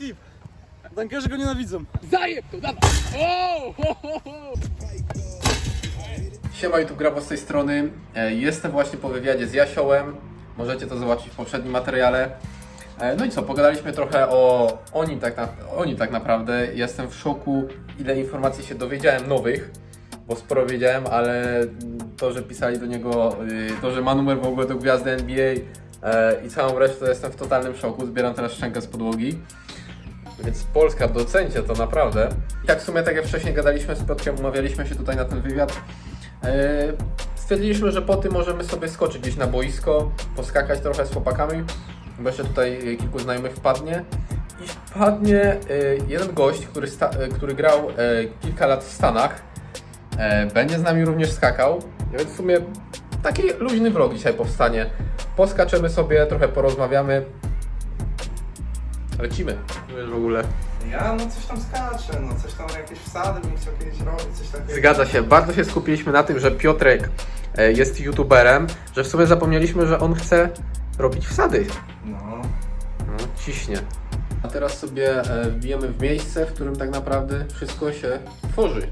tip. Tankerzy go nienawidzą. Zajeb to, dawaj! O! Ho, ho, ho. Siema YouTube Grabo z tej strony. E, Jestem właśnie po wywiadzie z Jasiołem. Możecie to zobaczyć w poprzednim materiale. E, No i co, pogadaliśmy trochę o, o, nim tak na, o nim tak naprawdę. Jestem w szoku, ile informacji się dowiedziałem nowych, bo sporo wiedziałem, ale to, że pisali do niego, y, to, że ma numer w ogóle do gwiazdy NBA e, i całą resztę, to jestem w totalnym szoku. Zbieram teraz szczękę z podłogi. Więc Polska, docencie to naprawdę. I tak w sumie, tak jak wcześniej gadaliśmy z Piotrkiem, umawialiśmy się tutaj na ten wywiad. E, Stwierdziliśmy, że po tym możemy sobie skoczyć gdzieś na boisko, poskakać trochę z chłopakami, bo jeszcze tutaj kilku znajomych wpadnie. I wpadnie e, jeden gość, który, e, który grał kilka lat w Stanach. Będzie z nami również skakał, więc w sumie taki luźny vlog dzisiaj powstanie. Poskaczemy sobie, trochę porozmawiamy. Lecimy. Wiesz w ogóle. Ja no coś tam skaczę, no coś tam jakieś wsady bym chciał kiedyś robić, coś takiego. Zgadza się. Bardzo się skupiliśmy na tym, że Piotrek e, jest youtuberem, że w sumie zapomnieliśmy, że on chce robić wsady. No. No, ciśnie. A teraz sobie e, wbijemy w miejsce, w którym tak naprawdę wszystko się tworzy.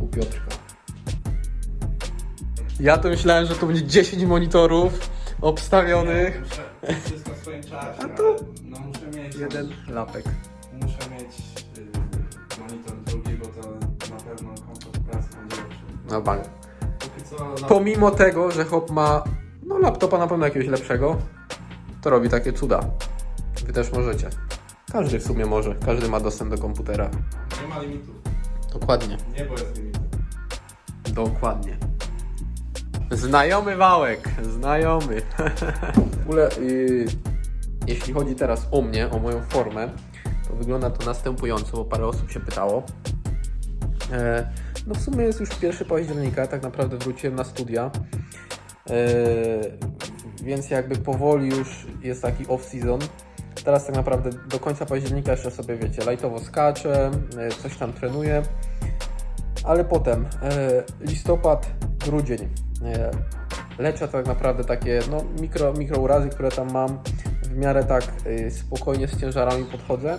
U Piotrka. Ja to myślałem, że to będzie 10 monitorów obstawionych. Wszystko w swoim czasie, A ale to- mieć, Jeden lapek. muszę mieć y, monitor drugi, bo to na pewno komfort pracy będzie lepszy. No bank. Póki co, Pomimo tego, że chłop ma no laptopa na pewno jakiegoś lepszego, to robi takie cuda. Wy też możecie. Każdy w sumie może. Każdy ma dostęp do komputera. nie ma limitów. Dokładnie. Niebo jest limitem. Dokładnie. Znajomy wałek, znajomy. w ogóle, y, jeśli chodzi teraz o mnie, o moją formę, to wygląda to następująco, bo parę osób się pytało. E, no w sumie jest już 1 października, tak naprawdę wróciłem na studia. E, więc jakby powoli już jest taki off-season. Teraz tak naprawdę do końca października jeszcze sobie wiecie, lajtowo skaczę, e, coś tam trenuję. Ale potem listopad, grudzień. Leczę tak naprawdę takie no, mikro, mikro urazy, które tam mam. W miarę tak e, spokojnie z ciężarami podchodzę,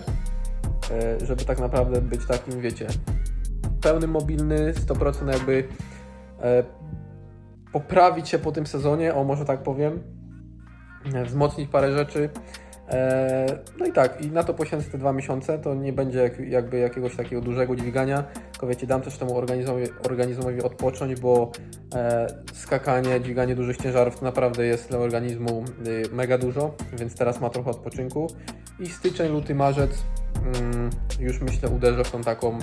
e, żeby tak naprawdę być takim, wiecie, pełny mobilny, 100% jakby e, poprawić się po tym sezonie, o może tak powiem, e, wzmocnić parę rzeczy. E, No i tak, i na to poświęcę te dwa miesiące, to nie będzie jak, jakby jakiegoś takiego dużego dźwigania, tylko wiecie, dam też temu organizmowi, organizmowi odpocząć, bo e, skakanie, dźwiganie dużych ciężarów to naprawdę jest dla organizmu y, mega dużo, więc teraz ma trochę odpoczynku. I styczeń, luty, marzec mm, już myślę uderzę w tą taką,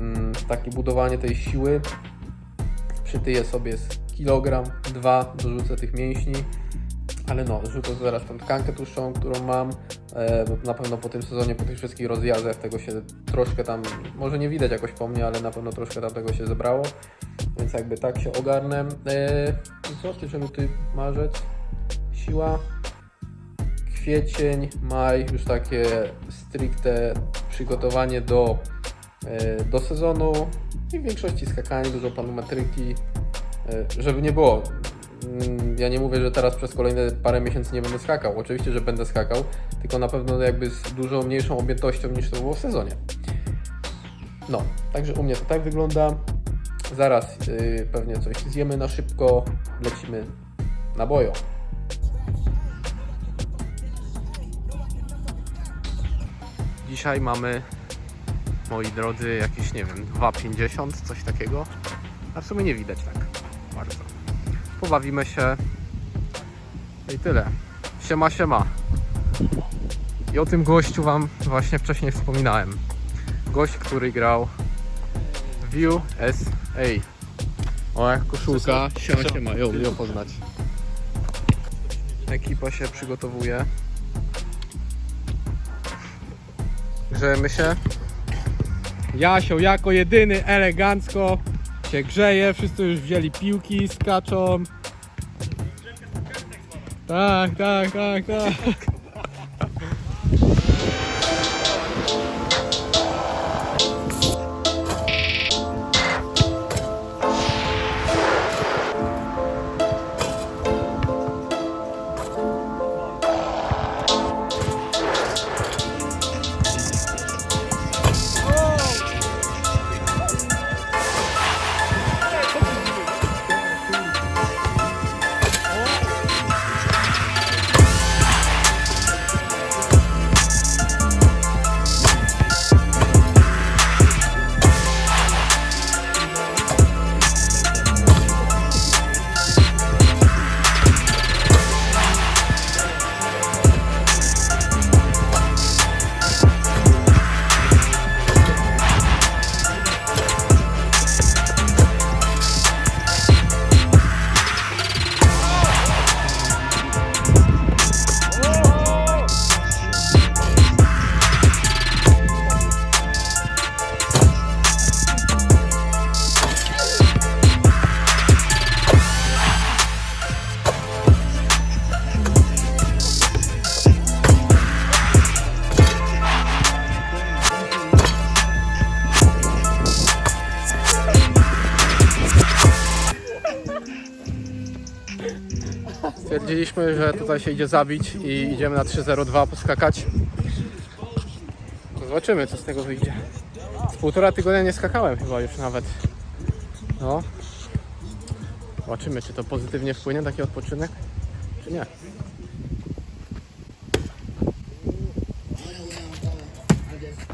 mm, takie budowanie tej siły. Przytyję sobie z kilogram, dwa, dorzucę tych mięśni. Ale no, rzucę zaraz tą tkankę tłuszczową, którą mam. E, na pewno po tym sezonie, po tych wszystkich rozjazdach tego się troszkę tam, może nie widać jakoś po mnie, ale na pewno troszkę tam tego się zebrało. Więc jakby tak się ogarnę. E, i co, styczeń, luty, marzec, siła. Kwiecień, maj, już takie stricte przygotowanie do, e, do sezonu. I w większości skakanie, dużo panometryki. E, żeby nie było, Mm, ja nie mówię, że teraz przez kolejne parę miesięcy nie będę skakał. Oczywiście, że będę skakał, tylko na pewno jakby z dużo mniejszą objętością niż to było w sezonie. No, także u mnie to tak wygląda. Zaraz yy, pewnie coś zjemy na szybko, lecimy na bojo. Dzisiaj mamy, moi drodzy, jakieś, nie wiem, 2,50, coś takiego. A w sumie nie widać tak bardzo pobawimy się No i tyle. Siema, siema. I o tym gościu Wam właśnie wcześniej wspominałem. Gość, który grał w USA. O, jak koszulka. Siema, siema. Jo, jo poznać. Ekipa się przygotowuje. Grzejemy się. Jasio jako jedyny elegancko się grzeje, wszyscy już wzięli piłki, skaczą. Tak, tak, tak, tak. Stwierdziliśmy, że tutaj się idzie zabić i idziemy na 3.02 poskakać. Zobaczymy, co z tego wyjdzie. Z półtora tygodnia nie skakałem chyba już nawet. No. Zobaczymy, czy to pozytywnie wpłynie taki odpoczynek, czy nie.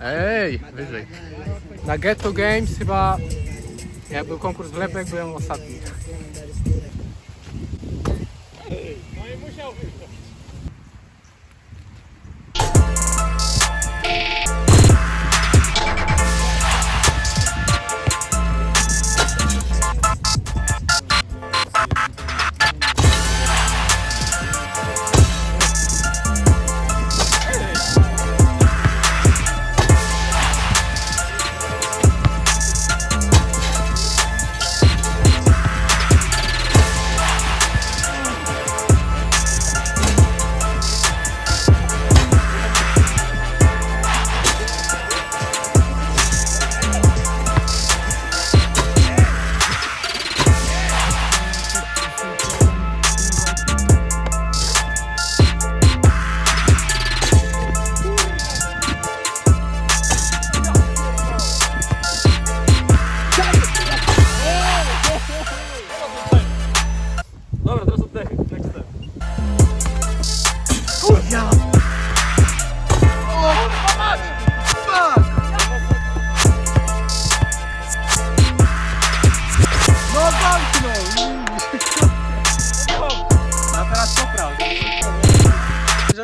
Ej, wyżej. Na Ghetto Games chyba jak był konkurs wlepek, byłem ostatni. selfie.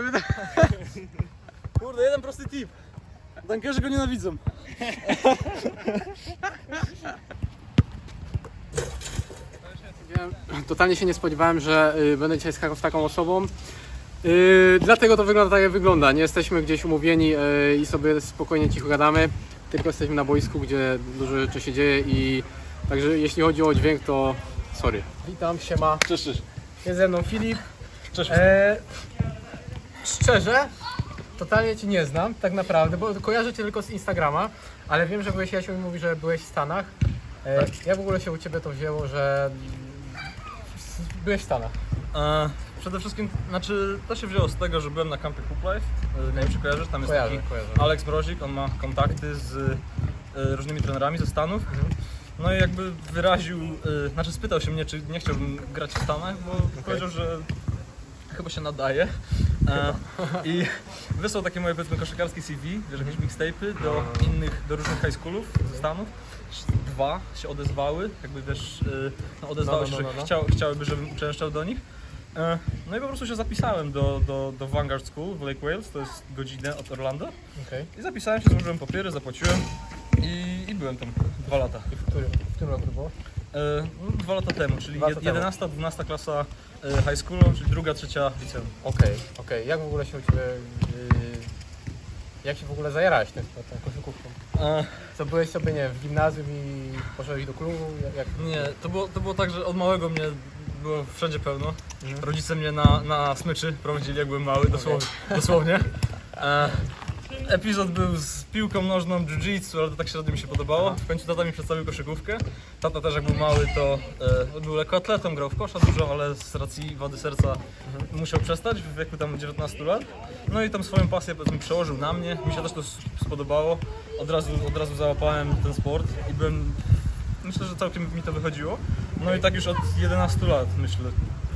Żeby to... Kurde, jeden prosty tip. Tankerzy go nienawidzą. Totalnie się nie spodziewałem, że y, będę dzisiaj skakał z taką osobą. Y, dlatego to wygląda tak jak wygląda. Nie jesteśmy gdzieś umówieni y, i sobie spokojnie cicho gadamy. Tylko jesteśmy na boisku, gdzie dużo rzeczy się dzieje i także jeśli chodzi o dźwięk to sorry. Witam, siema. Cześć, cześć. Jest ze mną Filip. Cześć. E, szczerze, totalnie Cię nie znam, tak naprawdę, bo kojarzę Cię tylko z Instagrama, ale wiem, że byłeś, Jasiu mi mówi, że byłeś w Stanach. E, jak w ogóle się u Ciebie to wzięło, że byłeś w Stanach? E, przede wszystkim, znaczy to się wzięło z tego, że byłem na kampie Hoop Life, e, nie wiem czy kojarzysz, tam jest Kojarzę, taki kojarzę. Alex Mrozik, on ma kontakty z e, różnymi trenerami ze Stanów. No i jakby wyraził, e, znaczy spytał się mnie, czy nie chciałbym grać w Stanach, bo powiedział, że chyba się nadaje. E, I wysłał takie moje powiedzmy koszykarskie CV, wiesz, jakieś mixtape'y do innych, do różnych high schoolów ze Stanów. Dwa się odezwały, jakby wiesz, e, no odezwały No, no, się, no, że no. Chciał, chciałyby, żebym uczęszczał do nich. E, No i po prostu się zapisałem do, do, do Vanguard School w Lake Wales, to jest godzinę od Orlando. Okej. I zapisałem się, złożyłem papiery, zapłaciłem i, i byłem tam dwa lata. I w którym, w którym roku było? E, no, dwa lata temu, czyli Dwa lata temu. 11, 12 klasa high schoolu, czyli druga, trzecia liceum. Okej, okej. Jak w ogóle się u Ciebie... y, jak się w ogóle zajarałeś tym sportem, koszykówką? E, Co, byłeś sobie, nie wiem, w gimnazjum i poszedłeś do klubu? Jak- Jak... Nie, to było, to było tak, że od małego mnie było wszędzie pełno. Mhm. Rodzice mnie na, na smyczy prowadzili, jak byłem mały, dosłownie. dosłownie. E, epizod był z piłką nożną, jiu-jitsu, ale to tak średnio mi się podobało. W końcu tata mi przedstawił koszykówkę. Tata też jak był mały, to e, był lekkoatletą, grał w kosza dużo, ale z racji wady serca musiał przestać w wieku tam 19 lat. No i tam swoją pasję powiedzmy przełożył na mnie. Mi się też to spodobało. Od razu, od razu załapałem ten sport i byłem Myślę, że całkiem mi to wychodziło. No i tak już od 11 lat myślę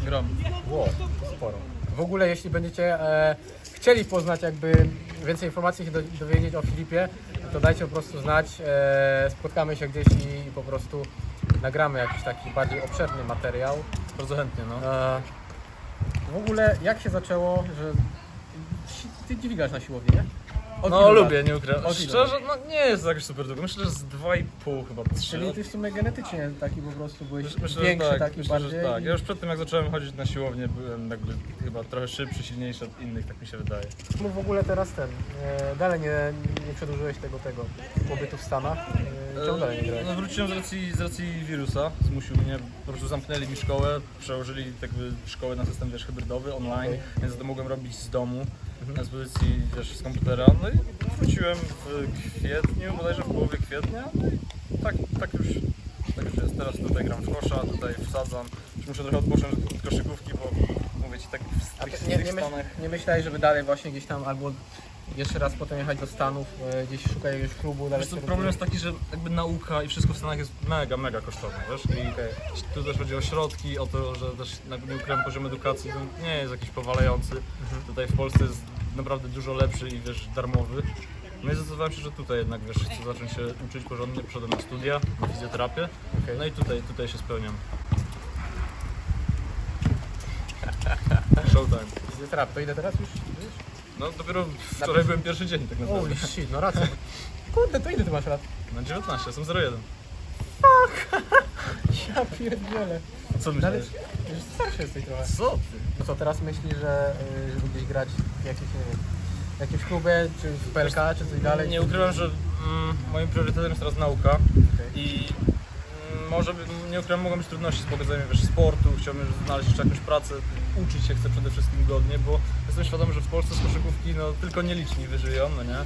gram. Wow, sporo. W ogóle jeśli będziecie e, chcieli poznać jakby więcej informacji się do, dowiedzieć o Filipie, to dajcie po prostu znać, e, spotkamy się gdzieś i, i po prostu nagramy jakiś taki bardziej obszerny materiał. Bardzo chętnie, no. E, w ogóle jak się zaczęło, że ty dźwigasz na siłowni, nie? Od No ilu lat? lubię, nie ukrywam. Od ilu Szczerze, no nie jest jakoś super długo. Myślę, że z 2,5 chyba 3 Czyli ty w sumie genetycznie taki po prostu byłeś Myślę, większy, że tak, taki myślę, bardziej. że tak. i- Ja już przed tym jak zacząłem chodzić na siłownię byłem jakby chyba trochę szybszy, silniejszy od innych, tak mi się wydaje. Mów w ogóle teraz ten, e, dalej nie, nie przedłużyłeś tego, tego pobytu w Stanach. E, czemu dalej nie grałeś? No wróciłem z racji, z racji wirusa, zmusił mnie, po prostu zamknęli mi szkołę, przełożyli jakby szkołę na system wiesz, hybrydowy, online, więc to mogłem robić z domu, Mhm. z pozycji wiesz, z komputera. No i wróciłem w kwietniu, bodajże w połowie kwietnia. No i tak, tak już tak już jest. Teraz tutaj gram w kosza, tutaj wsadzam, Już muszę trochę odpocząć od koszykówki, bo mówię ci tak w tych, nie, nie, myśl, nie myślałeś, żeby dalej właśnie gdzieś tam albo jeszcze raz potem jechać do Stanów, e, gdzieś szukać jakiegoś klubu, Wiesz co, problem jest taki, że jakby nauka i wszystko w Stanach jest mega, mega kosztowne, wiesz? I tu też chodzi o środki, o to, że też jakby nie ukrywam poziom edukacji to nie jest jakiś powalający. Tutaj w Polsce jest naprawdę dużo lepszy i wiesz, darmowy. No i zdecydowałem się, że tutaj jednak wiesz, chcę zacząć się uczyć porządnie, poszedłem na studia, na fizjoterapię. Okej. No i tutaj, tutaj się spełniam. Showtime. Fizjoterapia, to ile teraz już? No dopiero wczoraj byłem pierwszy dzień tak naprawdę. Holy shit, no racja. Kurde, to ile ty masz lat? Na 19, jestem 01. Ja pierdzielę. Co No ale myślisz? już starszy jesteś trochę. Co ty? No co, teraz myślisz, że y, gdzieś grać w jakimś, nie wiem, w jakimś klubie, czy w PLK, czy coś dalej? Nie ukrywam, że mm, moim priorytetem jest teraz nauka i mm, może by, nie ukrywam, mogą być trudności z pogodzeniem wiesz, sportu, chciałbym znaleźć jeszcze jakąś pracę, uczyć się chcę przede wszystkim godnie, bo jestem świadomy, że w Polsce z koszykówki no, tylko nieliczni wyżyją, no nie?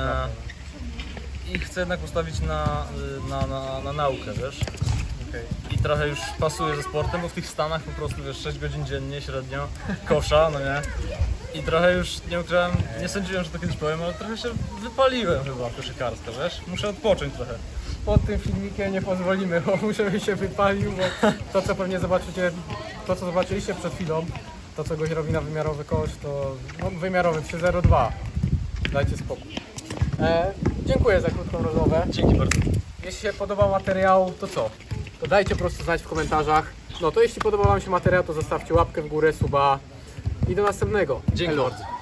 E, I chcę jednak postawić na, na, na, na naukę, wiesz? I trochę już pasuje ze sportem, bo w tych Stanach po prostu wiesz 6 godzin dziennie średnio, kosza, no nie? I trochę już nie ukrywam, nie sądziłem, że to kiedyś powiem, ale trochę się wypaliłem chyba w koszykarstwo, wiesz? Muszę odpocząć trochę. Po tym filmikiem nie pozwolimy, bo muszę się wypalił, bo to co pewnie zobaczycie, to co zobaczyliście przed chwilą, to co goś robi na wymiarowy kosz, to no, wymiarowy 302. Dajcie spokój. E, dziękuję za krótką rozmowę. Dzięki bardzo. Jeśli się podobał materiał, to co? To dajcie po prostu znać w komentarzach. No to jeśli podobał Wam się materiał, to zostawcie łapkę w górę, suba i do następnego. Dzięki bardzo.